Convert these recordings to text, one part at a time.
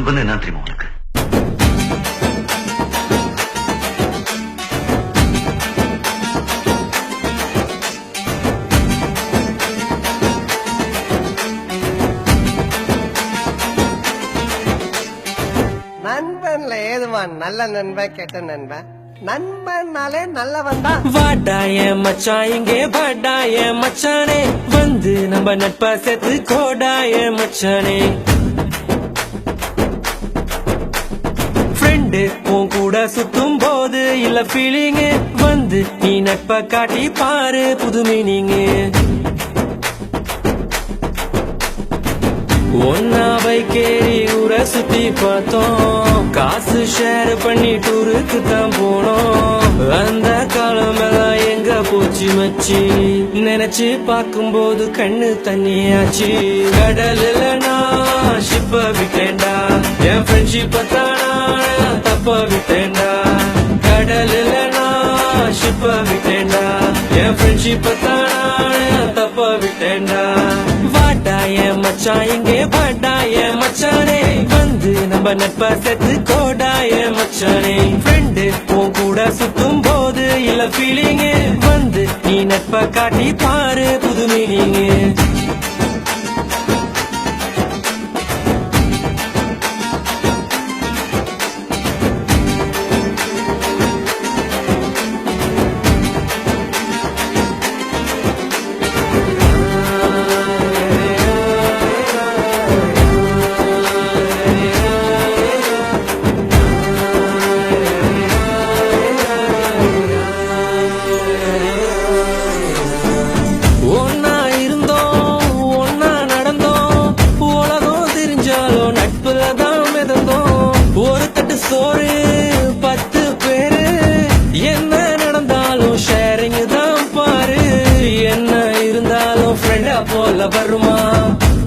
நண்பன் என்ன தெரியுமா உனக்கு நண்பன்ல ஏதுவா நல்ல நண்பன் கெட்ட நண்பன் நண்பன்னாலே நல்லவன் தான். வாடா என் மச்சான் இங்கே வாடா என் மச்சானே. வந்து நம்ம நட்பா சேர்த்து கோடா என் மச்சானே. ஃப்ரெண்டு உன் கூட சுத்தும் போது இல்ல ஃபீலிங் வந்து நீ நட்ப காட்டி பாரு புது மீனிங் ஒன்னா பைக்கேறி ஊரை சுத்தி பார்த்தோம். காசு ஷேர் பண்ணி டூருக்கு தான் போனோம். அந்த காலமெல்லாம் எங்க போச்சு மச்சி? நினைச்சு பார்க்கும்போது கண்ணு தண்ணியாச்சு. கடல்ல நான் ஷிப்ப விட்டேன்டா. என் ஃப்ரெண்ட்ஷிப்ப தானா தப்ப விட்டேன்டா நான் ஷிப்ப விட்டேண்டா என் ஃப்ரெண்ட்ஷிப்ப தானே தப்ப விட்டேண்டா வாடா என் மச்சான் இங்கே வாடா என் மச்சானே. வந்து நம்ம நட்ப செத்து கோடா என் மச்சானே. ஃப்ரெண்டு உன் கூட சுத்தும் போது இல்ல ஃபீலிங்கு வந்து நீ நட்ப காட்டி பாரு புது மீனிங்கு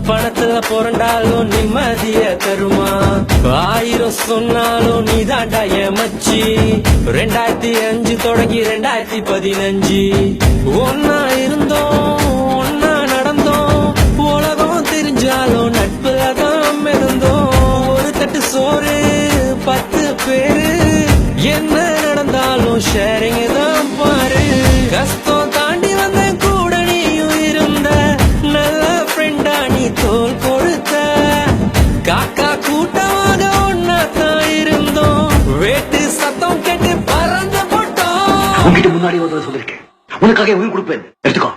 பணத்துல புரண்டாலும் நிம்மதிய தருமா? ஆயிரம் சொன்னாலும் நீ தாண்டா ரெண்டாயிரத்தி அஞ்சு தொடங்கி ரெண்டாயிரத்தி பதினஞ்சு. ஒன்னா இருந்தோம் ஒன்னா நடந்தோம். உலகம் தெரிஞ்சாலும் நட்புல தான் இருந்தோம் ஒரு தட்டு சோறு பத்து பேரு. என்ன நடந்தாலும் ஷேரிங் தான் காக்கா கூட்டமாக ஒன்னா தான் இருந்தோம். வேட்டு சத்தம் கேட்டு பறந்து போட்டோம். உன்கிட்ட முன்னாடி தடவை சொல்லிருக்கேன். உனக்காக உயிர் கொடுப்பேன். எடுத்துக்கோ.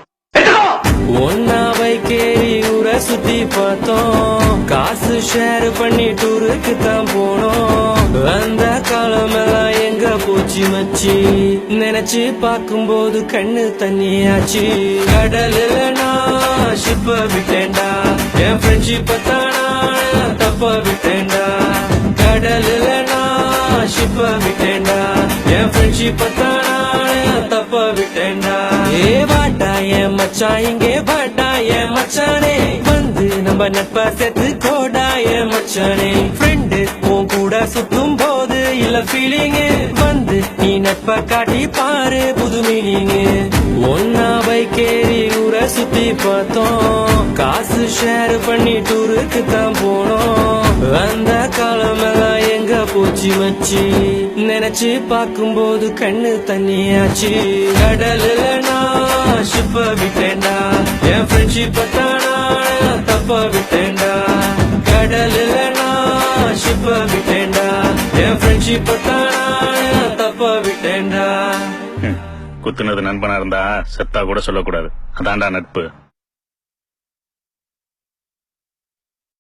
ஒன்னா பைக்கேறி ஊரை சுத்தி பார்த்தோம். காசு ஷேர் பண்ணி டூருக்கு தான் போனோம். அந்த காலம் எல்லாம் எங்க போச்சு மச்சி? நினைச்சு பார்க்கும்போது கண்ணு தண்ணியாச்சு. கடல்ல நான் ஷிப்ப விட்டேன்டா. என் ஃப்ரெண்ட்ஷிப்ப தானா? தப்ப விட்டேன்டா கடல்ல நான் ஷிப்ப விட்டேண்டா என் ஃப்ரெண்ட்ஷிப்ப தானா தப்ப விட்டேண்டா ஏ வாடா என் மச்சான் இங்கே வாடா என் மச்சானே. வந்து நம்ம நட்ப சேர்த்து கோடா என் மச்சானே. ஃப்ரெண்டு உன் கூட சுத்தும் போது இல்ல ஃபீலிங்கு வந்து நீ நட்ப காட்டி பாரு புது மீனிங் ஒன்னா பைக்கேறி ஊரை சுத்தி பார்த்தோம். காசு ஷேர் பண்ணி டூருக்கு தான் போனோம். அந்த காலமெல்லாம் எங்க போச்சு மச்சி? நினைச்சு பார்க்கும்போது கண்ணு தண்ணியாச்சு. கடல்ல நான் ஷிப்ப விட்டேன்டா. என் ஃப்ரெண்ட்ஷிப்ப தானா தப்ப விட்டேன்டா. கடல்ல நான் ஷிப்ப விட்டேன்டா. என் ஃப்ரெண்ட்ஷிப்ப தானா தப்ப விட்டேன்டா. குத்துனது நண்பனா இருந்தா செத்தா கூட சொல்லக்கூடாது. அதான்டா நட்பு.